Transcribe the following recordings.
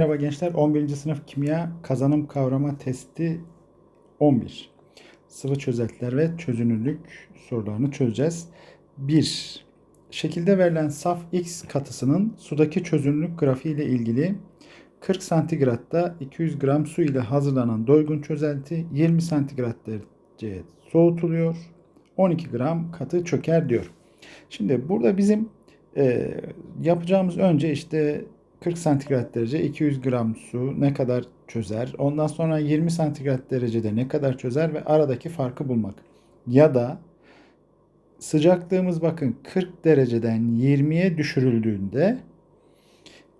Merhaba gençler. 11. sınıf kimya kazanım kavrama testi 11. Sıvı çözeltiler ve çözünürlük sorularını çözeceğiz. 1. Şekilde verilen saf X katısının sudaki çözünürlük grafiği ile ilgili 40 santigratta 200 gram su ile hazırlanan doygun çözelti 20 santigrat dereceye soğutuluyor. 12 gram katı çöker diyor. Şimdi burada bizim e, yapacağımız önce işte 40 santigrat derece 200 gram su ne kadar çözer? Ondan sonra 20 santigrat derecede ne kadar çözer ve aradaki farkı bulmak. Ya da sıcaklığımız bakın 40 dereceden 20'ye düşürüldüğünde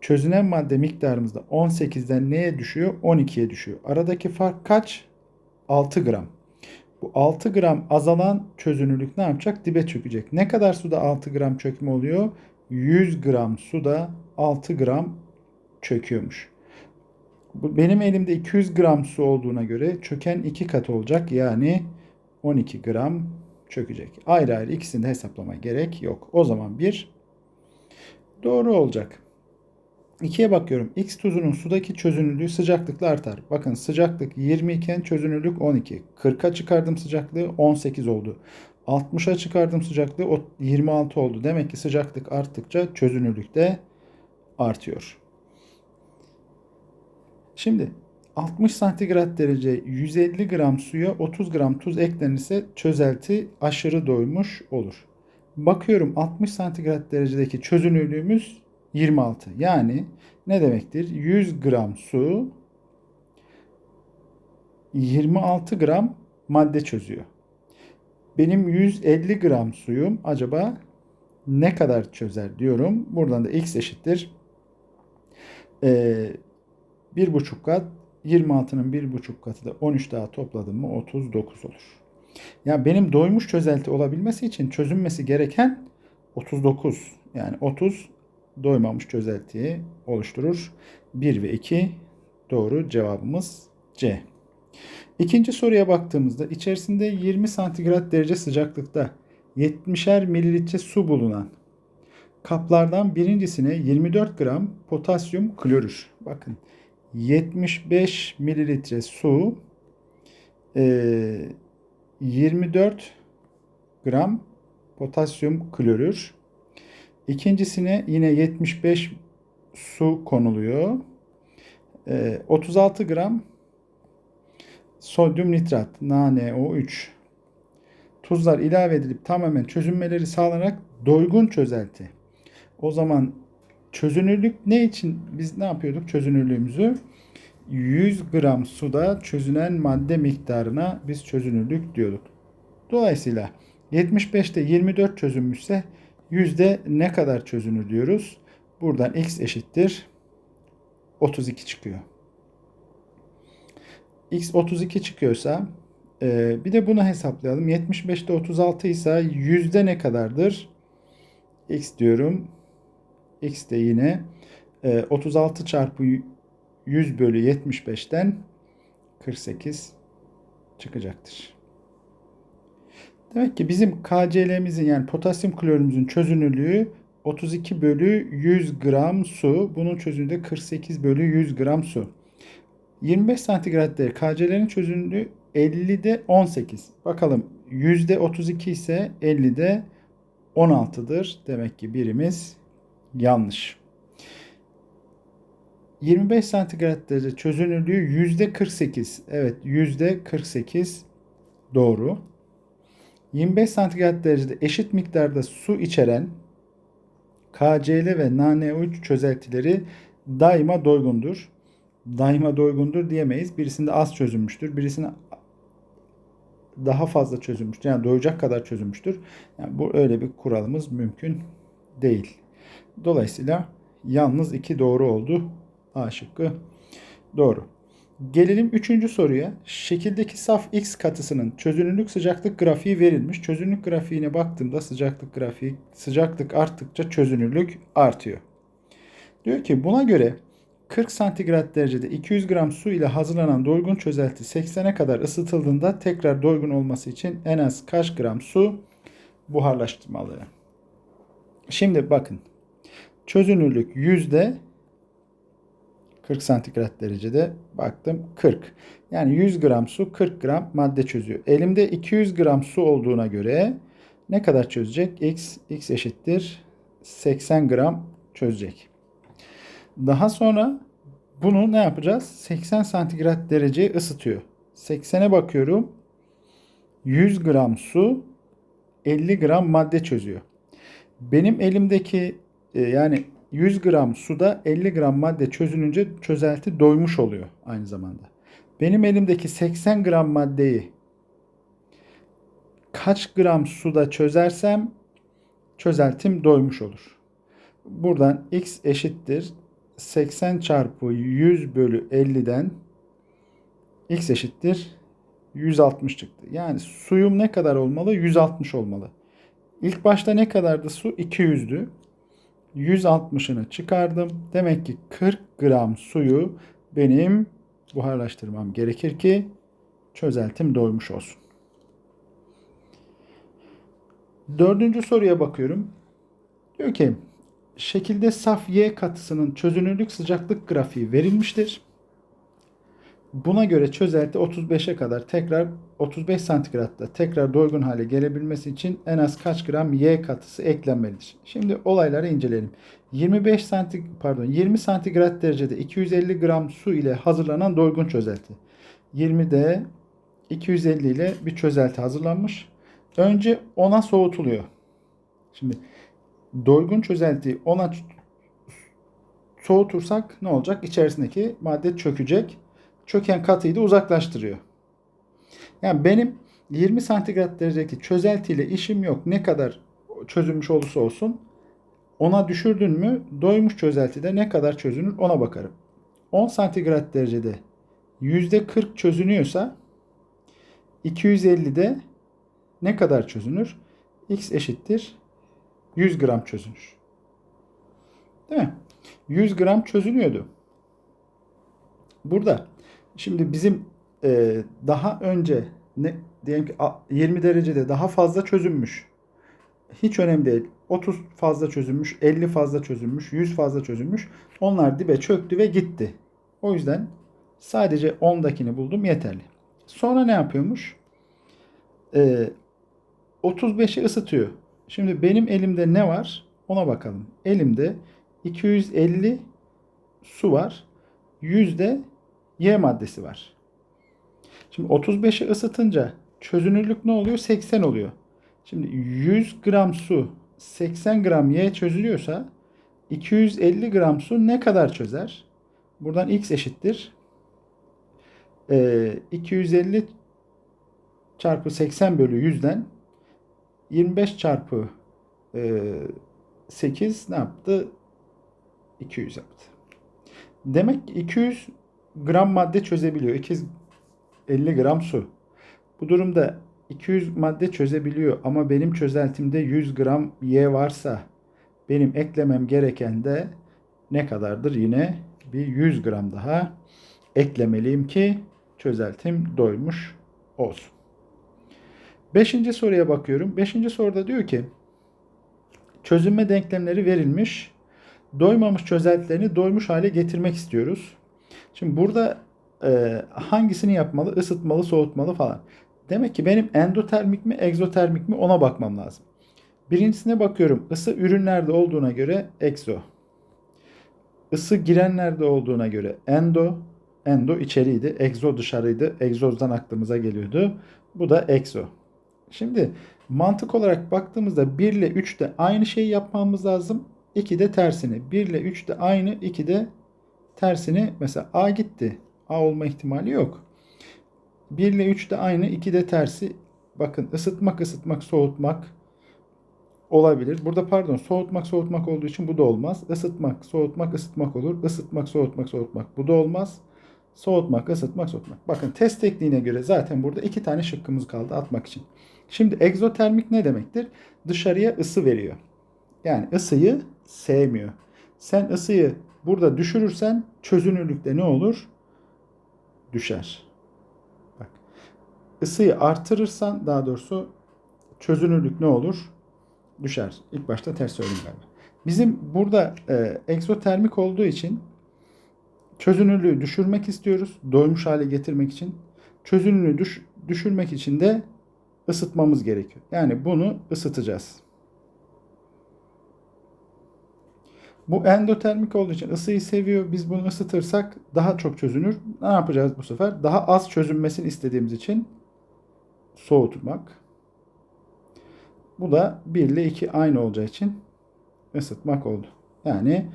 çözünen madde miktarımız da 18'den neye düşüyor? 12'ye düşüyor. Aradaki fark kaç? 6 gram. Bu 6 gram azalan çözünürlük ne yapacak? Dibe çökecek. Ne kadar suda 6 gram çökme oluyor? 100 gram suda 6 gram çöküyormuş. Benim elimde 200 gram su olduğuna göre çöken 2 kat olacak. Yani 12 gram çökecek. Ayrı ayrı ikisini de hesaplamaya gerek yok. O zaman bir doğru olacak. 2'ye bakıyorum. X tuzunun sudaki çözünürlüğü sıcaklıkla artar. Bakın sıcaklık 20 iken çözünürlük 12. 40'a çıkardım sıcaklığı 18 oldu. 60'a çıkardım sıcaklığı 26 oldu. Demek ki sıcaklık arttıkça çözünürlük de artıyor. Şimdi 60 santigrat derece 150 gram suya 30 gram tuz eklenirse çözelti aşırı doymuş olur. Bakıyorum 60 santigrat derecedeki çözünürlüğümüz 26. Yani ne demektir? 100 gram su 26 gram madde çözüyor. Benim 150 gram suyum acaba ne kadar çözer diyorum. Buradan da x eşittir. Ee, 1,5 kat 26'nın 1,5 katı da 13 daha topladım mı 39 olur. Yani benim doymuş çözelti olabilmesi için çözünmesi gereken 39. Yani 30 doymamış çözeltiyi oluşturur. 1 ve 2 doğru cevabımız C. İkinci soruya baktığımızda içerisinde 20 santigrat derece sıcaklıkta 70'er mililitre su bulunan kaplardan birincisine 24 gram potasyum klorür. Bakın 75 mililitre su 24 gram potasyum klorür. İkincisine yine 75 su konuluyor. 36 gram sodyum nitrat, NaNO3 tuzlar ilave edilip tamamen çözünmeleri sağlanarak doygun çözelti. O zaman çözünürlük ne için biz ne yapıyorduk çözünürlüğümüzü? 100 gram suda çözünen madde miktarına biz çözünürlük diyorduk. Dolayısıyla 75'te 24 çözünmüşse yüzde ne kadar çözünür diyoruz. Buradan x eşittir 32 çıkıyor. x 32 çıkıyorsa e, bir de bunu hesaplayalım. 75'te 36 ise yüzde ne kadardır? x diyorum. X de yine e, 36 çarpı 100 bölü 75'ten 48 çıkacaktır. Demek ki bizim KCl'mizin yani potasyum klorümüzün çözünürlüğü 32 bölü 100 gram su. Bunun çözünürlüğü de 48 bölü 100 gram su. 25 santigrat değer KC'lerin çözünürlüğü 50'de 18. Bakalım yüzde 32 ise 50'de 16'dır. Demek ki birimiz yanlış. 25 santigrat derece çözünürlüğü yüzde 48. Evet yüzde 48 doğru. 25 santigrat derecede eşit miktarda su içeren KCl ve NaNO3 çözeltileri daima doygundur. Daima doygundur diyemeyiz. Birisinde az çözülmüştür. Birisinde daha fazla çözülmüştür. Yani doyacak kadar çözülmüştür. Yani bu öyle bir kuralımız mümkün değil. Dolayısıyla yalnız iki doğru oldu. A şıkkı doğru. Gelelim üçüncü soruya. Şekildeki saf X katısının çözünürlük sıcaklık grafiği verilmiş. Çözünürlük grafiğine baktığımda sıcaklık grafiği sıcaklık arttıkça çözünürlük artıyor. Diyor ki buna göre 40 santigrat derecede 200 gram su ile hazırlanan doygun çözelti 80'e kadar ısıtıldığında tekrar doygun olması için en az kaç gram su buharlaştırmalı? Şimdi bakın. Çözünürlük yüzde 40 santigrat derecede baktım 40. Yani 100 gram su 40 gram madde çözüyor. Elimde 200 gram su olduğuna göre ne kadar çözecek? X, X eşittir 80 gram çözecek. Daha sonra bunu ne yapacağız? 80 santigrat dereceye ısıtıyor. 80'e bakıyorum. 100 gram su 50 gram madde çözüyor. Benim elimdeki e, yani 100 gram suda 50 gram madde çözününce çözelti doymuş oluyor aynı zamanda. Benim elimdeki 80 gram maddeyi kaç gram suda çözersem çözeltim doymuş olur. Buradan x eşittir 80 çarpı 100 bölü 50'den x eşittir 160 çıktı. Yani suyum ne kadar olmalı? 160 olmalı. İlk başta ne kadardı su? 200'dü. 160'ını çıkardım. Demek ki 40 gram suyu benim buharlaştırmam gerekir ki çözeltim doymuş olsun. Dördüncü soruya bakıyorum. Diyor ki şekilde saf Y katısının çözünürlük sıcaklık grafiği verilmiştir. Buna göre çözelti 35'e kadar tekrar 35 santigratta tekrar doygun hale gelebilmesi için en az kaç gram Y katısı eklenmelidir? Şimdi olayları inceleyelim. 25 santi pardon 20 santigrat derecede 250 gram su ile hazırlanan doygun çözelti. 20'de 250 ile bir çözelti hazırlanmış. Önce 10'a soğutuluyor. Şimdi doygun çözeltiyi 10'a soğutursak ne olacak? İçerisindeki madde çökecek çöken katıyı da uzaklaştırıyor. Yani benim 20 santigrat derecedeki çözeltiyle işim yok. Ne kadar çözülmüş olursa olsun ona düşürdün mü doymuş çözeltide ne kadar çözünür ona bakarım. 10 santigrat derecede %40 çözünüyorsa 250'de ne kadar çözünür? X eşittir 100 gram çözünür. Değil mi? 100 gram çözünüyordu. Burada Şimdi bizim e, daha önce ne diyelim ki 20 derecede daha fazla çözünmüş. Hiç önemli değil. 30 fazla çözünmüş, 50 fazla çözünmüş, 100 fazla çözünmüş. Onlar dibe çöktü ve gitti. O yüzden sadece 10'dakini buldum yeterli. Sonra ne yapıyormuş? Ee, 35'i ısıtıyor. Şimdi benim elimde ne var? Ona bakalım. Elimde 250 su var. Yüzde Y maddesi var. Şimdi 35'i ısıtınca çözünürlük ne oluyor? 80 oluyor. Şimdi 100 gram su 80 gram Y çözülüyorsa 250 gram su ne kadar çözer? Buradan X eşittir. Ee, 250 çarpı 80 bölü 100'den 25 çarpı e, 8 ne yaptı? 200 yaptı. Demek ki 200 gram madde çözebiliyor. 250 gram su. Bu durumda 200 madde çözebiliyor ama benim çözeltimde 100 gram Y varsa benim eklemem gereken de ne kadardır? Yine bir 100 gram daha eklemeliyim ki çözeltim doymuş olsun. Beşinci soruya bakıyorum. Beşinci soruda diyor ki çözünme denklemleri verilmiş. Doymamış çözeltilerini doymuş hale getirmek istiyoruz. Şimdi burada e, hangisini yapmalı? Isıtmalı, soğutmalı falan. Demek ki benim endotermik mi, egzotermik mi ona bakmam lazım. Birincisine bakıyorum. Isı ürünlerde olduğuna göre exo. Isı girenlerde olduğuna göre endo. Endo içeriydi. Egzo dışarıydı. Egzozdan aklımıza geliyordu. Bu da exo. Şimdi mantık olarak baktığımızda 1 ile 3 de aynı şeyi yapmamız lazım. 2 de tersini. 1 ile 3 de aynı, 2 de tersini mesela A gitti. A olma ihtimali yok. 1 ile 3 de aynı, 2 de tersi. Bakın ısıtmak, ısıtmak, soğutmak olabilir. Burada pardon soğutmak, soğutmak olduğu için bu da olmaz. Isıtmak, soğutmak, ısıtmak olur. Isıtmak, soğutmak, soğutmak bu da olmaz. Soğutmak, ısıtmak, soğutmak. Bakın test tekniğine göre zaten burada iki tane şıkkımız kaldı atmak için. Şimdi egzotermik ne demektir? Dışarıya ısı veriyor. Yani ısıyı sevmiyor. Sen ısıyı burada düşürürsen çözünürlükte ne olur? Düşer. Bak. Isıyı artırırsan daha doğrusu çözünürlük ne olur? Düşer. İlk başta ters söyledim galiba. Bizim burada e, egzotermik olduğu için Çözünürlüğü düşürmek istiyoruz. Doymuş hale getirmek için. Çözünürlüğü düş- düşürmek için de ısıtmamız gerekiyor. Yani bunu ısıtacağız. Bu endotermik olduğu için ısıyı seviyor. Biz bunu ısıtırsak daha çok çözünür. Ne yapacağız bu sefer? Daha az çözünmesini istediğimiz için soğutmak. Bu da 1 ile 2 aynı olacağı için ısıtmak oldu. Yani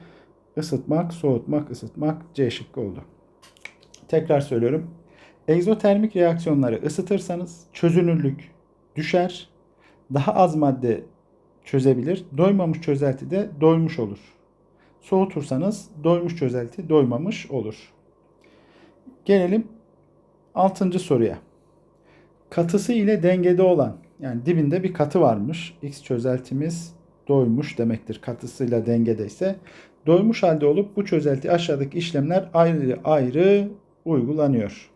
ısıtmak, soğutmak, ısıtmak C şıkkı oldu. Tekrar söylüyorum. Egzotermik reaksiyonları ısıtırsanız çözünürlük düşer. Daha az madde çözebilir. Doymamış çözelti de doymuş olur. Soğutursanız doymuş çözelti doymamış olur. Gelelim 6. soruya. Katısı ile dengede olan yani dibinde bir katı varmış. X çözeltimiz doymuş demektir. Katısıyla dengedeyse doymuş halde olup bu çözelti aşağıdaki işlemler ayrı ayrı uygulanıyor.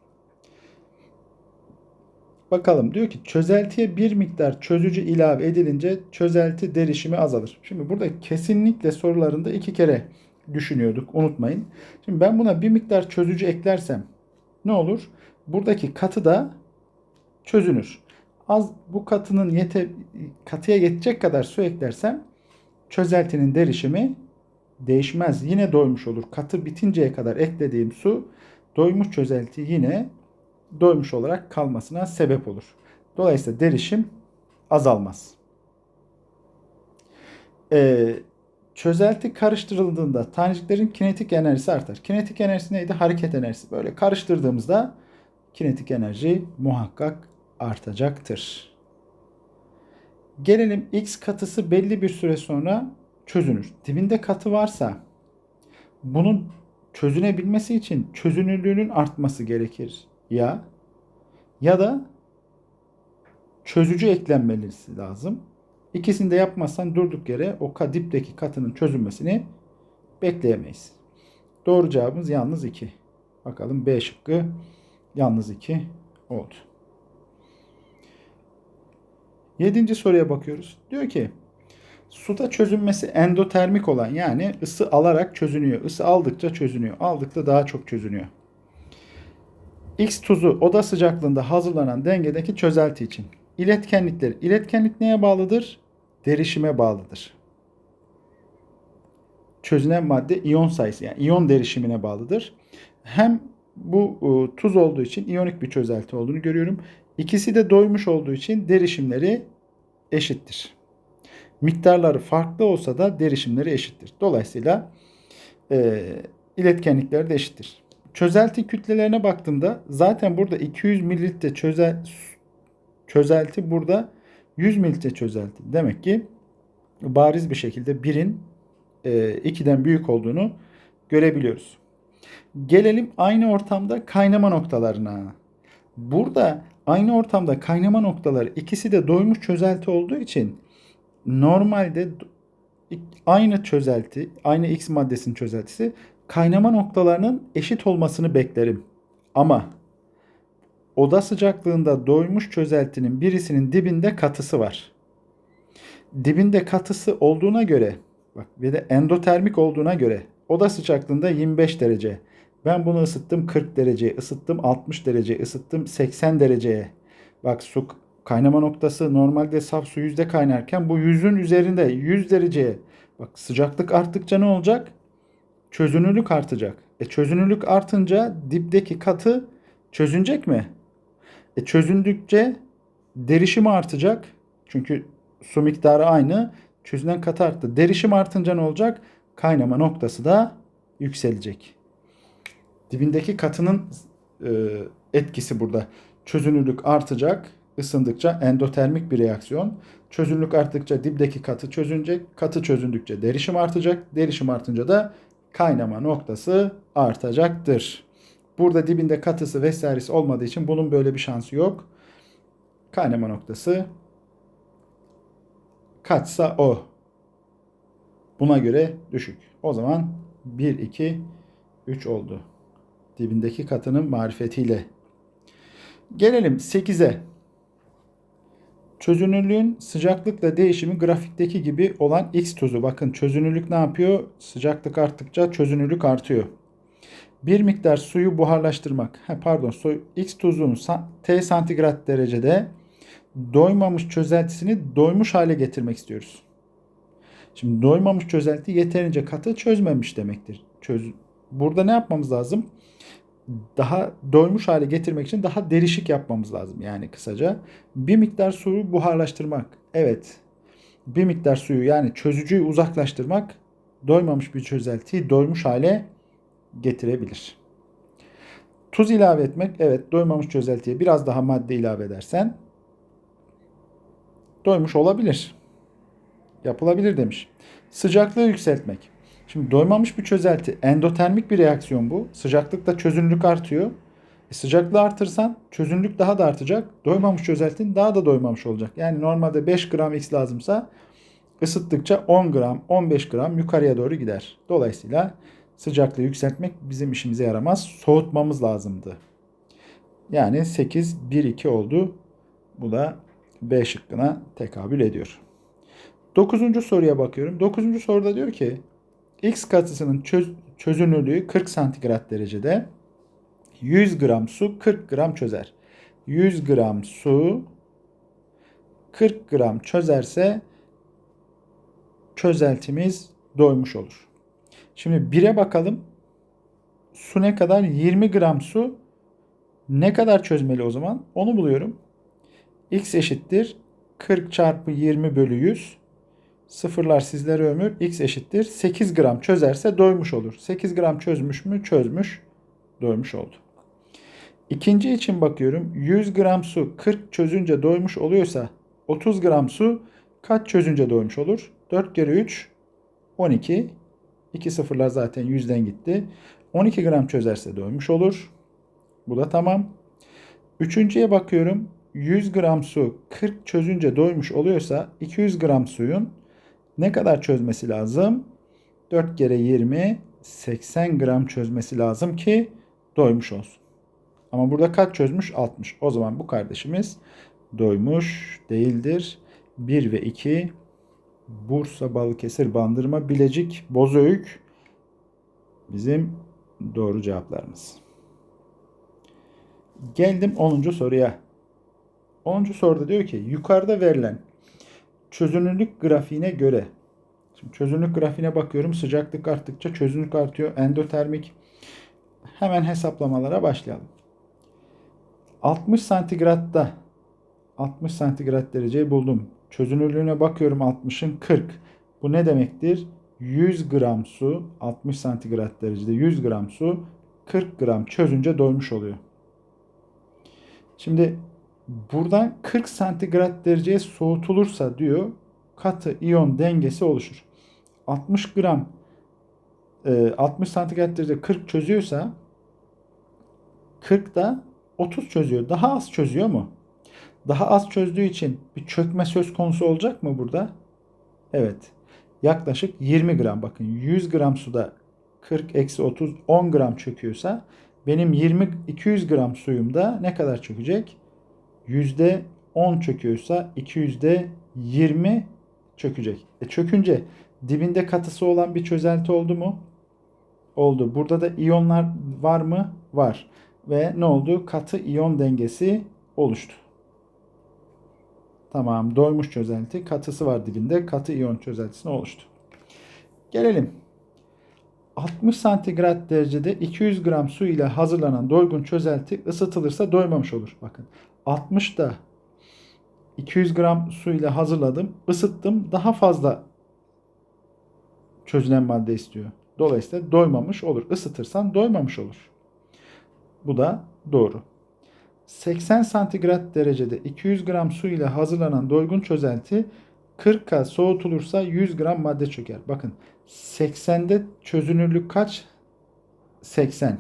Bakalım diyor ki çözeltiye bir miktar çözücü ilave edilince çözelti derişimi azalır. Şimdi burada kesinlikle sorularında iki kere düşünüyorduk unutmayın. Şimdi ben buna bir miktar çözücü eklersem ne olur? Buradaki katı da çözünür. Az bu katının yete, katıya yetecek kadar su eklersem çözeltinin derişimi değişmez. Yine doymuş olur. Katı bitinceye kadar eklediğim su doymuş çözelti yine doymuş olarak kalmasına sebep olur. Dolayısıyla derişim azalmaz. Ee, çözelti karıştırıldığında taneciklerin kinetik enerjisi artar. Kinetik enerjisi neydi? Hareket enerjisi. Böyle karıştırdığımızda kinetik enerji muhakkak artacaktır. Gelelim X katısı belli bir süre sonra çözünür. Dibinde katı varsa bunun çözünebilmesi için çözünürlüğünün artması gerekir. Ya ya da çözücü eklenmesi lazım. İkisini de yapmazsan durduk yere o dipteki katının çözülmesini bekleyemeyiz. Doğru cevabımız yalnız 2. Bakalım B şıkkı yalnız 2 oldu. Yedinci soruya bakıyoruz. Diyor ki suda çözünmesi endotermik olan yani ısı alarak çözünüyor. Isı aldıkça çözünüyor. Aldıkça daha çok çözünüyor. X tuzu oda sıcaklığında hazırlanan dengedeki çözelti için. İletkenlikler. İletkenlik neye bağlıdır? Derişime bağlıdır. Çözünen madde iyon sayısı yani iyon derişimine bağlıdır. Hem bu e, tuz olduğu için iyonik bir çözelti olduğunu görüyorum. İkisi de doymuş olduğu için derişimleri eşittir. Miktarları farklı olsa da derişimleri eşittir. Dolayısıyla e, iletkenlikleri de eşittir. Çözelti kütlelerine baktığımda zaten burada 200 mililitre çözel, çözelti burada 100 mililitre çözelti. Demek ki bariz bir şekilde birin e, 2'den büyük olduğunu görebiliyoruz. Gelelim aynı ortamda kaynama noktalarına. Burada aynı ortamda kaynama noktaları ikisi de doymuş çözelti olduğu için normalde aynı çözelti, aynı X maddesinin çözeltisi kaynama noktalarının eşit olmasını beklerim. Ama oda sıcaklığında doymuş çözeltinin birisinin dibinde katısı var. Dibinde katısı olduğuna göre bak ve de endotermik olduğuna göre oda sıcaklığında 25 derece. Ben bunu ısıttım 40 dereceye, ısıttım 60 dereceye, ısıttım 80 dereceye. Bak su kaynama noktası normalde saf su yüzde kaynarken bu yüzün üzerinde 100 dereceye. Bak sıcaklık arttıkça ne olacak? Çözünürlük artacak. E çözünürlük artınca dipteki katı çözünecek mi? E çözündükçe derişim artacak. Çünkü su miktarı aynı. Çözünen katı arttı. Derişim artınca ne olacak? Kaynama noktası da yükselecek. Dibindeki katının e, etkisi burada. Çözünürlük artacak. Isındıkça endotermik bir reaksiyon. Çözünürlük arttıkça dipteki katı çözünecek. Katı çözündükçe derişim artacak. Derişim artınca da kaynama noktası artacaktır. Burada dibinde katısı vesairesi olmadığı için bunun böyle bir şansı yok. Kaynama noktası kaçsa o. Buna göre düşük. O zaman 1, 2, 3 oldu. Dibindeki katının marifetiyle. Gelelim 8'e. Çözünürlüğün sıcaklıkla değişimi grafikteki gibi olan X tuzu. Bakın çözünürlük ne yapıyor? Sıcaklık arttıkça çözünürlük artıyor. Bir miktar suyu buharlaştırmak. Ha, pardon, su, X tuzluğunu sa- T santigrat derecede doymamış çözeltisini doymuş hale getirmek istiyoruz. Şimdi doymamış çözelti yeterince katı çözmemiş demektir. Çöz Burada ne yapmamız lazım? Daha doymuş hale getirmek için daha derişik yapmamız lazım. Yani kısaca bir miktar suyu buharlaştırmak. Evet. Bir miktar suyu yani çözücüyü uzaklaştırmak doymamış bir çözeltiyi doymuş hale getirebilir. Tuz ilave etmek. Evet doymamış çözeltiye biraz daha madde ilave edersen doymuş olabilir. Yapılabilir demiş. Sıcaklığı yükseltmek. Şimdi doymamış bir çözelti endotermik bir reaksiyon bu. Sıcaklıkla çözünürlük artıyor. E sıcaklığı artırsan çözünürlük daha da artacak. Doymamış çözeltin daha da doymamış olacak. Yani normalde 5 gram X lazımsa ısıttıkça 10 gram, 15 gram yukarıya doğru gider. Dolayısıyla sıcaklığı yükseltmek bizim işimize yaramaz. Soğutmamız lazımdı. Yani 8, 1, 2 oldu. Bu da B şıkkına tekabül ediyor. Dokuzuncu soruya bakıyorum. Dokuzuncu soruda diyor ki X katısının çöz, çözünürlüğü 40 santigrat derecede 100 gram su 40 gram çözer. 100 gram su 40 gram çözerse çözeltimiz doymuş olur. Şimdi 1'e bakalım. Su ne kadar? 20 gram su ne kadar çözmeli o zaman? Onu buluyorum. X eşittir 40 çarpı 20 bölü 100. Sıfırlar sizlere ömür. X eşittir 8 gram çözerse doymuş olur. 8 gram çözmüş mü? Çözmüş. Doymuş oldu. İkinci için bakıyorum. 100 gram su 40 çözünce doymuş oluyorsa 30 gram su kaç çözünce doymuş olur? 4 kere 3 12. 2 sıfırlar zaten 100'den gitti. 12 gram çözerse doymuş olur. Bu da tamam. Üçüncüye bakıyorum. 100 gram su 40 çözünce doymuş oluyorsa 200 gram suyun ne kadar çözmesi lazım? 4 kere 20 80 gram çözmesi lazım ki doymuş olsun. Ama burada kaç çözmüş? 60. O zaman bu kardeşimiz doymuş değildir. 1 ve 2 Bursa, Balıkesir, Bandırma, Bilecik, Bozüyük bizim doğru cevaplarımız. Geldim 10. soruya. 10. soruda diyor ki yukarıda verilen çözünürlük grafiğine göre Şimdi çözünürlük grafiğine bakıyorum. Sıcaklık arttıkça çözünürlük artıyor. Endotermik. Hemen hesaplamalara başlayalım. 60 santigratta 60 santigrat dereceyi buldum. Çözünürlüğüne bakıyorum 60'ın 40. Bu ne demektir? 100 gram su 60 santigrat derecede 100 gram su 40 gram çözünce doymuş oluyor. Şimdi buradan 40 santigrat dereceye soğutulursa diyor katı iyon dengesi oluşur. 60 gram 60 santigrat derecede 40 çözüyorsa 40 da 30 çözüyor. Daha az çözüyor mu? Daha az çözdüğü için bir çökme söz konusu olacak mı burada? Evet. Yaklaşık 20 gram. Bakın 100 gram suda 40 eksi 30 10 gram çöküyorsa benim 20 200 gram suyumda ne kadar çökecek? Yüzde 10 çöküyorsa 200'de 20 çökecek. E çökünce dibinde katısı olan bir çözelti oldu mu? Oldu. Burada da iyonlar var mı? Var. Ve ne oldu? Katı iyon dengesi oluştu. Tamam. Doymuş çözelti. Katısı var dibinde. Katı iyon çözeltisine oluştu. Gelelim. 60 santigrat derecede 200 gram su ile hazırlanan doygun çözelti ısıtılırsa doymamış olur. Bakın 60'da 200 gram su ile hazırladım. ısıttım. Daha fazla çözünen madde istiyor. Dolayısıyla doymamış olur. Isıtırsan doymamış olur. Bu da doğru. 80 santigrat derecede 200 gram su ile hazırlanan doygun çözelti 40'a soğutulursa 100 gram madde çöker. Bakın 80'de çözünürlük kaç? 80.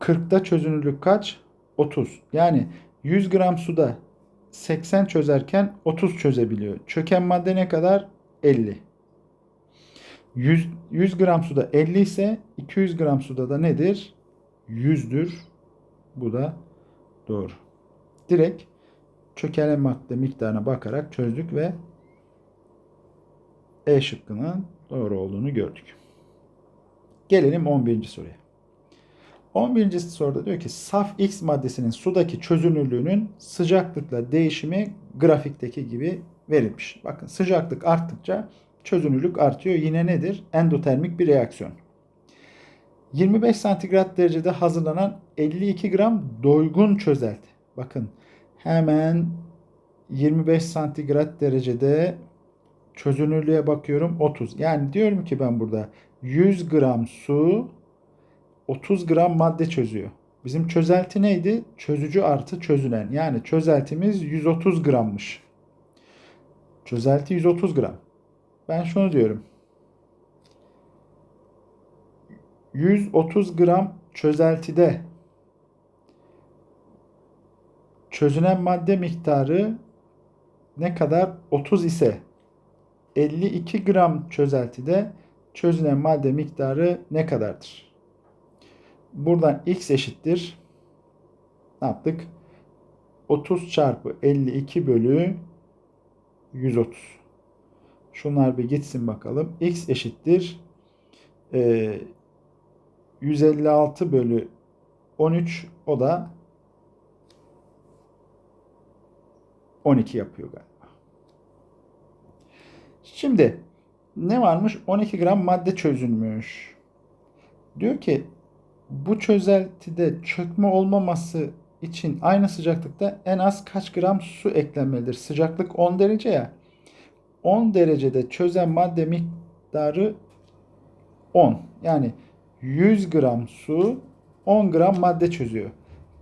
40'da çözünürlük kaç? 30. Yani 100 gram suda 80 çözerken 30 çözebiliyor. Çöken madde ne kadar? 50. 100, 100 gram suda 50 ise 200 gram suda da nedir? 100'dür. Bu da doğru. Direkt çökelen madde miktarına bakarak çözdük ve E şıkkının doğru olduğunu gördük. Gelelim 11. soruya. 11. soruda diyor ki saf X maddesinin sudaki çözünürlüğünün sıcaklıkla değişimi grafikteki gibi verilmiş. Bakın sıcaklık arttıkça çözünürlük artıyor. Yine nedir? Endotermik bir reaksiyon. 25 santigrat derecede hazırlanan 52 gram doygun çözelti. Bakın hemen 25 santigrat derecede çözünürlüğe bakıyorum 30. Yani diyorum ki ben burada 100 gram su 30 gram madde çözüyor. Bizim çözelti neydi? Çözücü artı çözünen. Yani çözeltimiz 130 grammış. Çözelti 130 gram. Ben şunu diyorum. 130 gram çözeltide çözünen madde miktarı ne kadar? 30 ise 52 gram çözeltide çözünen madde miktarı ne kadardır? Buradan x eşittir. Ne yaptık? 30 çarpı 52 bölü 130. Şunlar bir gitsin bakalım. x eşittir. Ee, 156 bölü 13 o da 12 yapıyor galiba. Şimdi ne varmış? 12 gram madde çözülmüş. Diyor ki bu çözeltide çökme olmaması için aynı sıcaklıkta en az kaç gram su eklenmelidir? Sıcaklık 10 derece ya. 10 derecede çözen madde miktarı 10. Yani 100 gram su 10 gram madde çözüyor.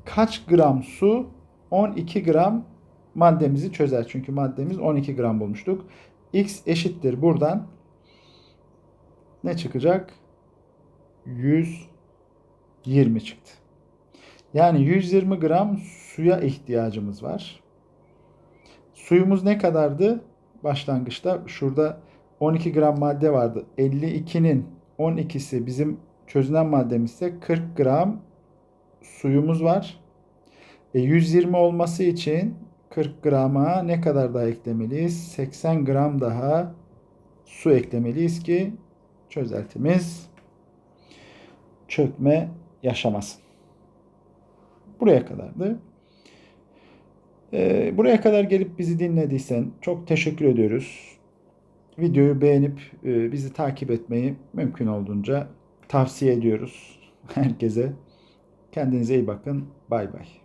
Kaç gram su 12 gram maddemizi çözer. Çünkü maddemiz 12 gram bulmuştuk. X eşittir buradan ne çıkacak? 120 çıktı. Yani 120 gram suya ihtiyacımız var. Suyumuz ne kadardı? Başlangıçta şurada 12 gram madde vardı. 52'nin 12'si bizim çözünen maddemizse 40 gram suyumuz var. E 120 olması için 40 grama ne kadar daha eklemeliyiz? 80 gram daha su eklemeliyiz ki çözeltimiz çökme yaşamasın. Buraya kadardı. Ee, buraya kadar gelip bizi dinlediysen çok teşekkür ediyoruz. Videoyu beğenip e, bizi takip etmeyi mümkün olduğunca tavsiye ediyoruz herkese. Kendinize iyi bakın. Bay bay.